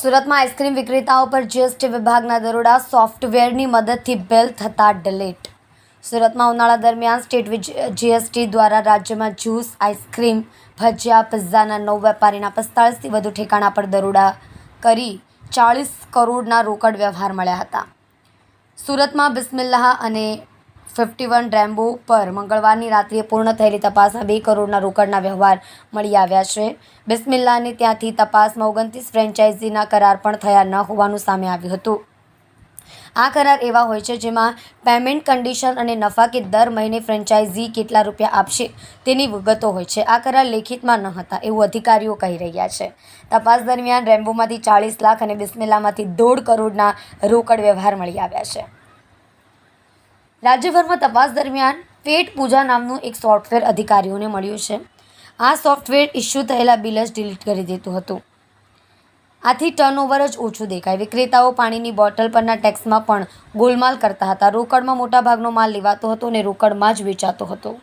સુરતમાં આઈસ્ક્રીમ વિક્રેતાઓ પર જીએસટી વિભાગના દરોડા, સોફ્ટવેરની મદદથી બિલ થતા ડિલેટ સુરતમાં ઉનાળા દરમિયાન સ્ટેટ જીએસટી દ્વારા રાજ્યમાં જ્યુસ આઈસ્ક્રીમ, ભજીયા પિઝાના નવ વેપારીના પિસ્તાળીસથી વધુ ઠેકાણા પર દરોડા કરી ચાળીસ કરોડના રોકડ વ્યવહાર મળ્યા હતા. સુરતમાં બિસ્મિલ્લાહ અને ફિફ્ટી વન રેમ્બો પર મંગળવારની રાત્રિએ પૂર્ણ થયેલી તપાસમાં બે કરોડના રોકડના વ્યવહાર મળી આવ્યા છે. બિસ્મિલ્લાની ત્યાંથી તપાસમાં ઓગણત્રીસ ફ્રેન્ચાઇઝીના કરાર પણ થયા ન હોવાનું સામે આવ્યું હતું. આ કરાર એવા હોય છે જેમાં પેમેન્ટ કન્ડિશન અને નફા કે દર મહિને ફ્રેન્ચાઇઝી કેટલા રૂપિયા આપશે તેની વિગતો હોય છે. આ કરાર લેખિતમાં ન હતા એવું અધિકારીઓ કહી રહ્યા છે. તપાસ દરમિયાન રેમ્બોમાંથી ચાળીસ લાખ અને બિસ્મિલ્લામાંથી દોઢ કરોડના રોકડ વ્યવહાર મળી આવ્યા છે. રાજ્યભરમાં તપાસ દરમિયાન પેટ પૂજા નામનું એક સોફ્ટવેર અધિકારીઓને મળ્યું છે. આ સોફ્ટવેર ઇસ્યુ થયેલા બિલ જ ડિલીટ કરી દેતું હતું. આથી ટર્નઓવર જ ઓછું દેખાય. વિક્રેતાઓ પાણીની બોટલ પરના ટેક્સમાં પણ ગોલમાલ કરતા હતા. રોકડમાં મોટાભાગનો માલ લેવાતો હતો અને રોકડમાં જ વેચાતો હતો.